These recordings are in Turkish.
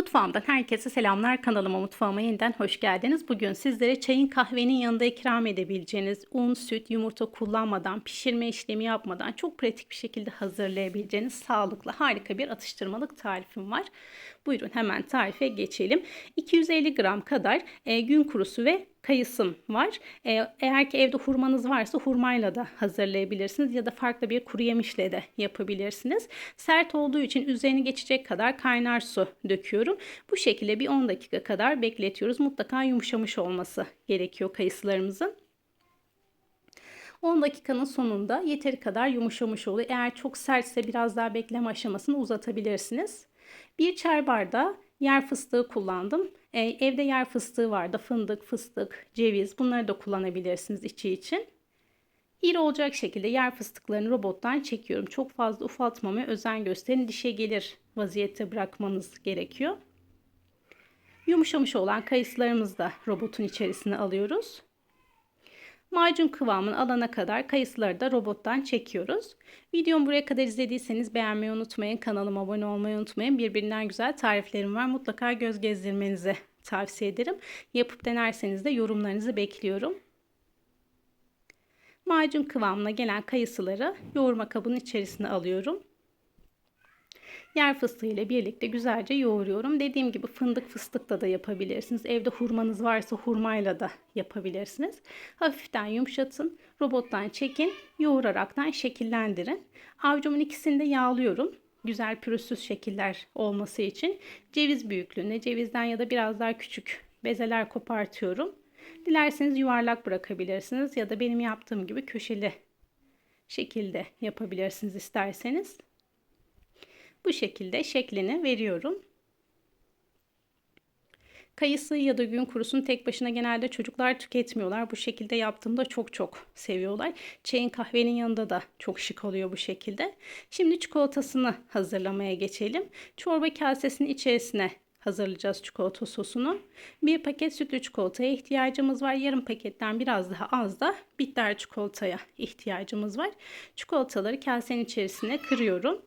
Mutfağımdan herkese selamlar. Kanalıma mutfağıma yeniden hoş geldiniz. Bugün sizlere çayın kahvenin yanında ikram edebileceğiniz un, süt, yumurta kullanmadan, pişirme işlemi yapmadan çok pratik bir şekilde hazırlayabileceğiniz sağlıklı harika bir atıştırmalık tarifim var. Buyurun hemen tarife geçelim. 250 gram kadar e, gün kurusu ve kayısım var. E, eğer ki evde hurmanız varsa hurmayla da hazırlayabilirsiniz ya da farklı bir kuru yemişle de yapabilirsiniz. Sert olduğu için üzerine geçecek kadar kaynar su döküyorum. Bu şekilde bir 10 dakika kadar bekletiyoruz. Mutlaka yumuşamış olması gerekiyor kayısılarımızın. 10 dakikanın sonunda yeteri kadar yumuşamış oluyor. Eğer çok sertse biraz daha bekleme aşamasını uzatabilirsiniz. Bir çay bardağı yer fıstığı kullandım. E, evde yer fıstığı vardı. Fındık, fıstık, ceviz bunları da kullanabilirsiniz içi için. İri olacak şekilde yer fıstıklarını robottan çekiyorum. Çok fazla ufaltmamaya özen gösterin. Dişe gelir vaziyette bırakmanız gerekiyor. Yumuşamış olan kayısılarımızı da robotun içerisine alıyoruz. Macun kıvamını alana kadar kayısıları da robottan çekiyoruz. Videomu buraya kadar izlediyseniz beğenmeyi unutmayın. Kanalıma abone olmayı unutmayın. Birbirinden güzel tariflerim var. Mutlaka göz gezdirmenizi tavsiye ederim. Yapıp denerseniz de yorumlarınızı bekliyorum. Macun kıvamına gelen kayısıları yoğurma kabının içerisine alıyorum. Yer fıstığı ile birlikte güzelce yoğuruyorum. Dediğim gibi fındık fıstıkla da yapabilirsiniz. Evde hurmanız varsa hurmayla da yapabilirsiniz. Hafiften yumuşatın. Robottan çekin. Yoğuraraktan şekillendirin. Avcumun ikisini de yağlıyorum. Güzel pürüzsüz şekiller olması için. Ceviz büyüklüğünde cevizden ya da biraz daha küçük bezeler kopartıyorum. Dilerseniz yuvarlak bırakabilirsiniz ya da benim yaptığım gibi köşeli şekilde yapabilirsiniz isterseniz. Bu şekilde şeklini veriyorum. Kayısı ya da gün kurusunu tek başına genelde çocuklar tüketmiyorlar. Bu şekilde yaptığımda çok çok seviyorlar. Çayın kahvenin yanında da çok şık oluyor bu şekilde. Şimdi çikolatasını hazırlamaya geçelim. Çorba kasesinin içerisine hazırlayacağız çikolata sosunu. Bir paket sütlü çikolataya ihtiyacımız var. Yarım paketten biraz daha az da bitter çikolataya ihtiyacımız var. Çikolataları kasenin içerisine kırıyorum.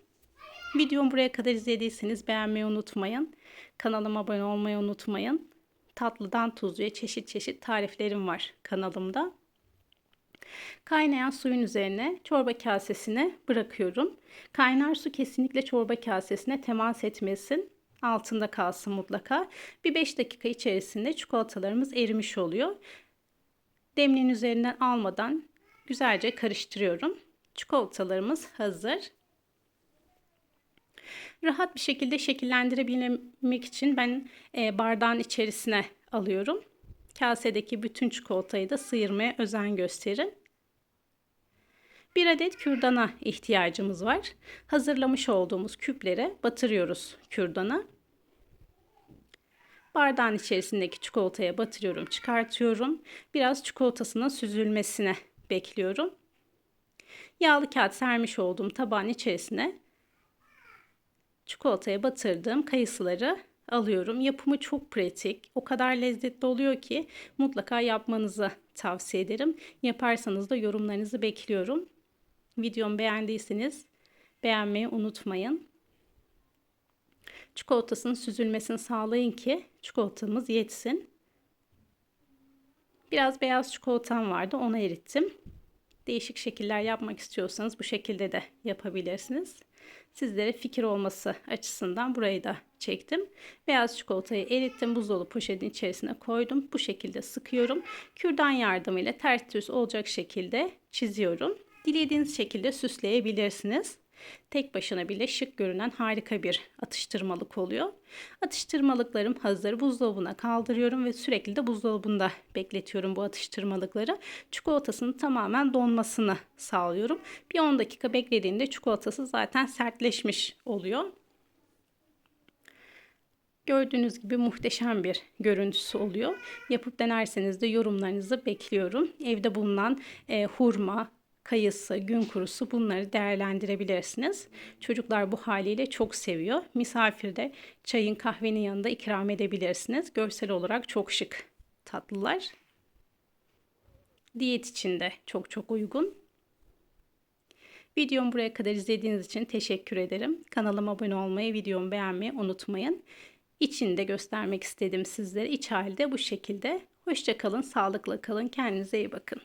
Videomu buraya kadar izlediyseniz beğenmeyi unutmayın. Kanalıma abone olmayı unutmayın. Tatlıdan tuzluya çeşit çeşit tariflerim var kanalımda. Kaynayan suyun üzerine çorba kasesine bırakıyorum. Kaynar su kesinlikle çorba kasesine temas etmesin. Altında kalsın mutlaka. Bir 5 dakika içerisinde çikolatalarımız erimiş oluyor. Demliğin üzerinden almadan güzelce karıştırıyorum. Çikolatalarımız hazır. Rahat bir şekilde şekillendirebilmek için ben e, bardağın içerisine alıyorum. Kasedeki bütün çikolatayı da sıyırmaya özen gösterin. Bir adet kürdana ihtiyacımız var. Hazırlamış olduğumuz küplere batırıyoruz kürdana. Bardağın içerisindeki çikolataya batırıyorum, çıkartıyorum. Biraz çikolatasının süzülmesine bekliyorum. Yağlı kağıt sermiş olduğum tabağın içerisine çikolataya batırdığım kayısıları alıyorum. Yapımı çok pratik. O kadar lezzetli oluyor ki mutlaka yapmanızı tavsiye ederim. Yaparsanız da yorumlarınızı bekliyorum. Videomu beğendiyseniz beğenmeyi unutmayın. Çikolatasının süzülmesini sağlayın ki çikolatamız yetsin. Biraz beyaz çikolatam vardı. Onu erittim. Değişik şekiller yapmak istiyorsanız bu şekilde de yapabilirsiniz sizlere fikir olması açısından burayı da çektim. Beyaz çikolatayı erittim. Buzdolabı poşetin içerisine koydum. Bu şekilde sıkıyorum. Kürdan yardımıyla ters düz olacak şekilde çiziyorum. Dilediğiniz şekilde süsleyebilirsiniz. Tek başına bile şık görünen harika bir atıştırmalık oluyor. Atıştırmalıklarım hazır. Buzdolabına kaldırıyorum ve sürekli de buzdolabında bekletiyorum bu atıştırmalıkları. Çikolatasının tamamen donmasını sağlıyorum. Bir 10 dakika beklediğinde çikolatası zaten sertleşmiş oluyor. Gördüğünüz gibi muhteşem bir görüntüsü oluyor. Yapıp denerseniz de yorumlarınızı bekliyorum. Evde bulunan e, hurma, kayısı, gün kurusu bunları değerlendirebilirsiniz. Çocuklar bu haliyle çok seviyor. Misafirde çayın kahvenin yanında ikram edebilirsiniz. Görsel olarak çok şık tatlılar. Diyet için de çok çok uygun. Videomu buraya kadar izlediğiniz için teşekkür ederim. Kanalıma abone olmayı, videomu beğenmeyi unutmayın. İçini de göstermek istedim sizlere. İç halde bu şekilde. Hoşça kalın, sağlıkla kalın, kendinize iyi bakın.